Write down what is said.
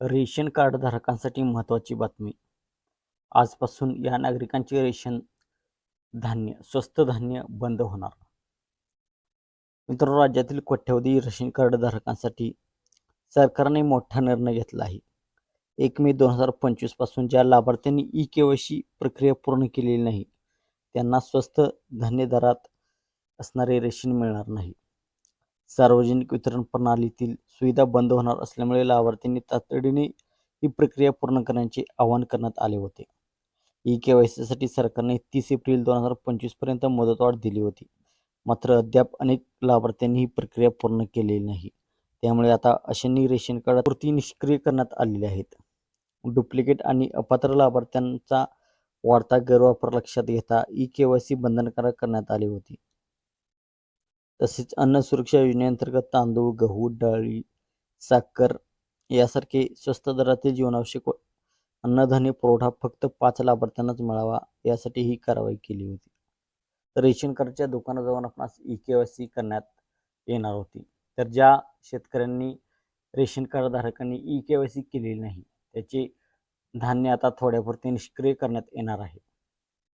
Ration card धारकांसाठी महत्त्वाची बातमी. आजपासून या नागरिकांचे रेशन धान्य स्वस्त धान्य बंद होणार. मित्रांनो राज्यातील कोट्यवधी रेशन कार्ड धारकांसाठी सरकारने मोठा निर्णय घेतला आहे. एक मे दोन हजार पंचवीसपासून ज्या लाभार्थ्यांनी ई के वाय सी प्रक्रिया पूर्ण केलेली नाही त्यांना स्वस्त धान्य दरात असणारे रेशन मिळणार नाही. सार्वजनिक वितरण प्रणालीतील सुविधा बंद होणार असल्यामुळे लाभार्थ्यांनी तातडीने ही प्रक्रिया पूर्ण करण्याचे आवाहन करण्यात आले होते. ई के वाय सीसाठी सरकारने तीस एप्रिल दोन हजार पंचवीसपर्यंत मुदतवाढ दिली होती. मात्र अद्याप अनेक लाभार्थ्यांनी ही प्रक्रिया पूर्ण केलेली नाही. त्यामुळे आता अशांनी रेशन कार्ड पूर्ती निष्क्रिय करण्यात आलेले आहेत. डुप्लिकेट आणि अपात्र लाभार्थ्यांचा वाढता गैरवापर लक्षात घेता ई के वाय सी बंधनकारक करण्यात आली होती. तसेच अन्न सुरक्षा योजनेअंतर्गत तांदूळ गहू डाळी साखर यासारखे स्वस्त दरातील जीवनावश्यक अन्नधान्य पुरवठा फक्त पाच लाभार्थ्यांनाच मिळावा यासाठी ही कारवाई केली होती. तर रेशन कार्डच्या दुकानात जाऊन आपणास ई के वाय सी करण्यात येणार होती. तर ज्या शेतकऱ्यांनी रेशन कार्ड धारकांनी ई के वाय सी केलेली नाही त्याचे धान्य आता थोड्यापुरते निष्क्रिय करण्यात येणार आहे.